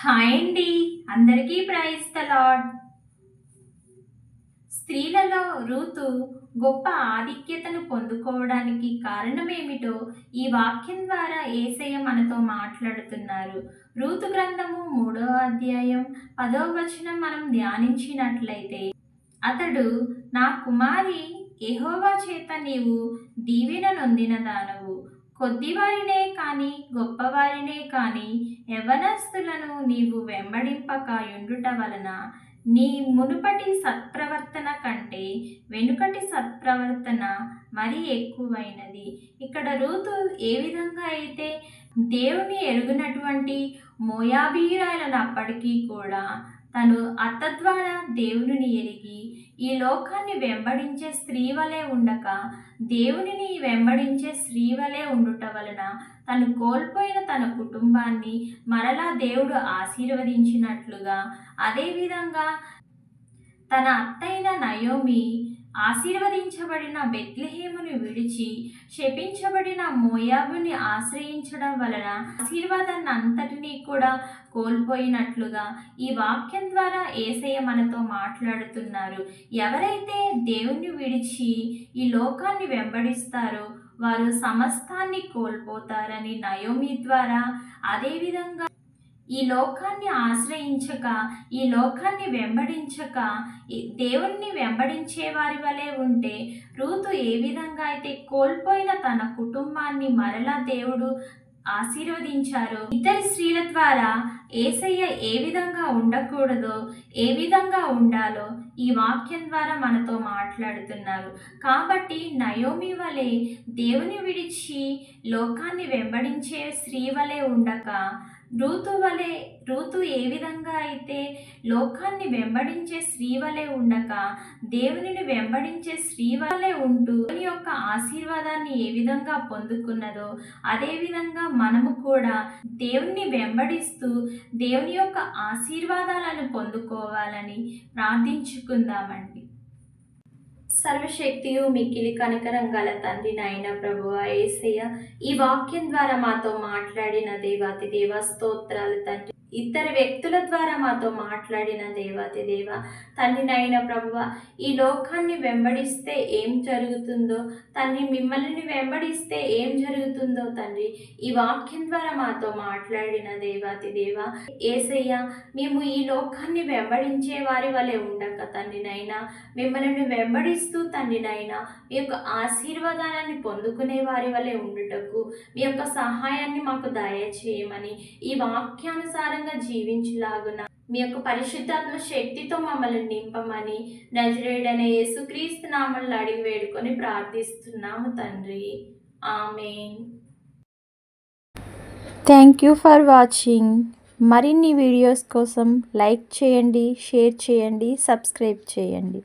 Hi అండి. అందరికీ praise తలాడ్ స్త్రీలలో ఋతు గొప్ప ఆధిక్యతను పొందుకోవడానికి కారణమేమిటో ఈ వాక్యం ద్వారా ఏసయ్య మనతో మాట్లాడుతున్నారు. ఋతు గ్రంథము మూడవ అధ్యాయం పదవ వచనం మనం ధ్యానించినట్లయితే అతడు నా కుమారి ఎహోవా చేత నీవు దీవెన నొందిన దానవు కొద్దివారినే కానీ గొప్పవారినే కానీ యవనస్తులను నీవు వెంబడింపక యుండుట వలన నీ మునుపటి సత్ప్రవర్తన కంటే వెనుకటి సత్ప్రవర్తన మరి ఎక్కువైనది. ఇక్కడ రూతు ఏ విధంగా అయితే దేవుని ఎరుగినటువంటి ఎరుగునటువంటి మోయాబీరాలనప్పటికీ కూడా తను అత్త ద్వారా దేవునిని ఎరిగి ఈ లోకాన్ని వెంబడించే స్త్రీ వలె ఉండక దేవునిని వెంబడించే స్త్రీ వలె ఉండుట వలన తను కోల్పోయిన తన కుటుంబాన్ని మరలా దేవుడు ఆశీర్వదించినట్లుగా అదేవిధంగా తన అత్తైన నయోమి ఆశీర్వదించబడిన బెత్లహేమును విడిచి శపించబడిన మోయాబుని ఆశ్రయించడం వలన ఆశీర్వాదాన్ని అంతటినీ కూడా కోల్పోయినట్లుగా ఈ వాక్యం ద్వారా ఏసయ్య మనతో మాట్లాడుతున్నారు. ఎవరైతే దేవుణ్ణి విడిచి ఈ లోకాన్ని వెంబడిస్తారో వారు సమస్తాన్ని కోల్పోతారని నయోమి ద్వారా అదేవిధంగా ఈ లోకాన్ని ఆశ్రయించక ఈ లోకాన్ని వెంబడించక దేవుణ్ణి వెంబడించే వారి వలె ఉంటే రూతు ఏ విధంగా అయితే కోల్పోయిన తన కుటుంబాన్ని మరలా దేవుడు ఆశీర్వదించారు ఇతర స్త్రీల ద్వారా ఏసయ్య ఏ విధంగా ఉండకూడదో ఏ విధంగా ఉండాలో ఈ వాక్యం ద్వారా మనతో మాట్లాడుతున్నారు. కాబట్టి నయోమి వలె దేవుని విడిచి లోకాన్ని వెంబడించే స్త్రీ వలె ఉండక రూతు వలె రూతు ఏ విధంగా అయితే లోకాన్ని వెంబడించే స్త్రీ వలె ఉండక దేవునిని వెంబడించే స్త్రీ వలె ఉంటూ దేవుని యొక్క ఆశీర్వాదాన్ని ఏ విధంగా పొందుకున్నదో అదే విధంగా మనము కూడా దేవుణ్ణి వెంబడిస్తూ దేవుని యొక్క ఆశీర్వాదాలను పొందుకోవాలని ప్రార్థించుకుందామండి. సర్వశక్తియు మిక్కిలి కనకరం గల తండ్రి నాయన ప్రభువ ఏసయ్య ఈ వాక్యం ద్వారా మాతో మాట్లాడిన దేవాతి దేవ స్తోత్రాలు తండ్రి. ఇద్దరు వ్యక్తుల ద్వారా మాతో మాట్లాడిన దేవాతి దేవ తండ్రినైన ప్రభువ ఈ లోకాన్ని వెంబడిస్తే ఏం జరుగుతుందో తండ్రి మిమ్మల్ని వెంబడిస్తే ఏం జరుగుతుందో తండ్రి ఈ వాక్యం ద్వారా మాతో మాట్లాడిన దేవాతి దేవ ఏసయ్య మేము ఈ లోకాన్ని వెంబడించే వారి వలె ఉండక తండ్రినైనా మిమ్మల్ని వెంబడిస్తూ తండ్రినైనా మీ యొక్క ఆశీర్వాదాన్ని పొందుకునే వారి వలె ఉండుటకు మీ యొక్క సహాయాన్ని మాకు దయచేయమని ఈ వాక్యానుసారం వాక్యానుసారంగా జీవించులాగున మీ యొక్క పరిశుద్ధాత్మ శక్తితో మమ్మల్ని నింపమని నజరేడనే యేసుక్రీస్తు నామల్ని అడిగి వేడుకొని ప్రార్థిస్తున్నాము తండ్రి. ఆమె థ్యాంక్ యూ ఫర్ వాచింగ్ మరిన్ని వీడియోస్ కోసం లైక్ చేయండి షేర్ చేయండి సబ్స్క్రైబ్ చేయండి.